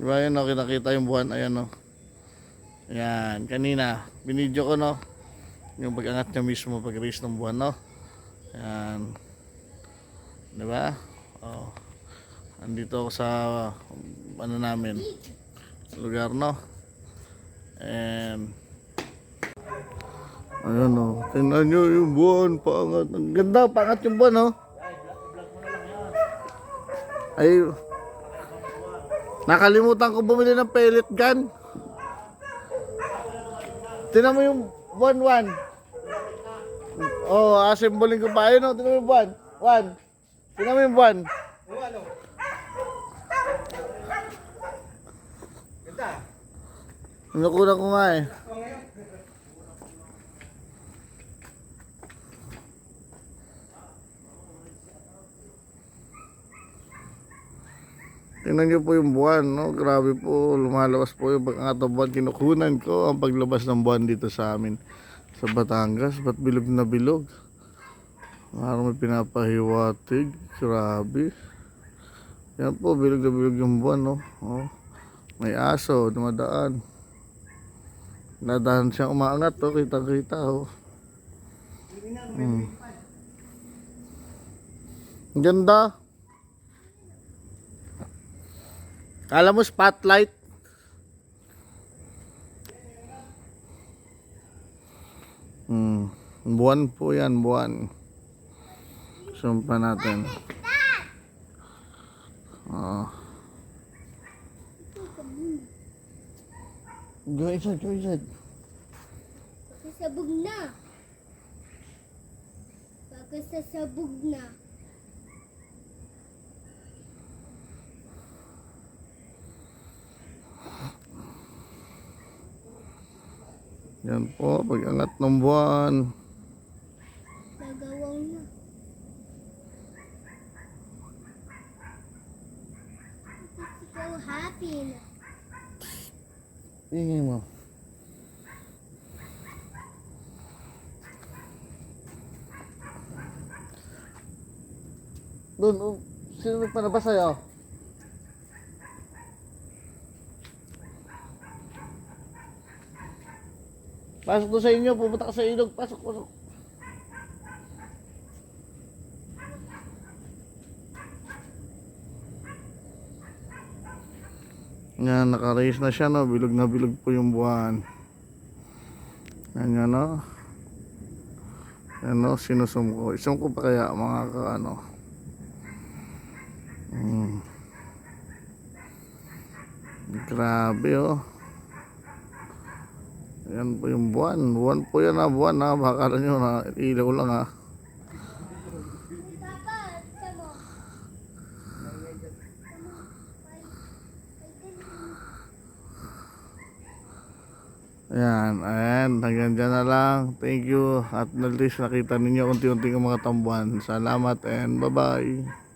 Ayan o, nakita yung buwan. Ayan o. Ayan, kanina. Binidyo ko no. Yung pag-angat niya mismo, pag-raise ng buwan no. Ayan. Di ba? Oh. Andito ako sa ano namin lugar no. And Ayan o. Tingnan nyo yung buwan. Paangat. Ang ganda. Paangat yung buwan o. Ay. Nakalimutan ko bumili ng pellet gun. Tingnan mo yung buwan one. Oh, assembling ko pa. Ayun o. Tingnan mo yung buwan. One. Tingnan mo yung buwan. Oo, ano? Ganda. Nakulang ko nga eh. Tingnan niyo po yung buwan, no? Grabe po, lumalabas po yung pag buwan. Kinukunan ko ang paglabas ng buwan dito sa amin sa Batangas. Ba't bilog na bilog? Parang may pinapahiwatig. Grabe. Yan po, bilog na bilog yung buwan, no? Oh. May aso, dumadaan. Nadahan siyang umaangat, oh. Kitang-kita, oh. Hmm. Ganda. Kala mo spotlight? Hmm. Buwan po yan, buwan. Sumpa natin. Ah. Go inside, go inside. Sasabog na. Baka sasabog na. Yan po, pag-angat ng buwan. Nagawaw na. Ikaw happy na. Ingay mo. Doon, oh, sino nagpanabas sa'yo? Pasok doon sa inyo, pupunta ka sa ilog, pasok, pasok. Yan, naka-raise na siya, no? Bilog na bilog po yung buwan. Yan yan, no? Yan, no? Sinusum ko. Isum ko pa kaya, mga ka, ano? Hmm. Grabe, oh. Yan po yung buwan. Buwan po yan, ha? Buwan, ha? Baka nyo na ilaw lang, ha? Ayan, ayan, hanggang dyan na lang. Thank you. At at least nakita ninyo unti-unti ang mga tambuhan. Salamat and bye-bye.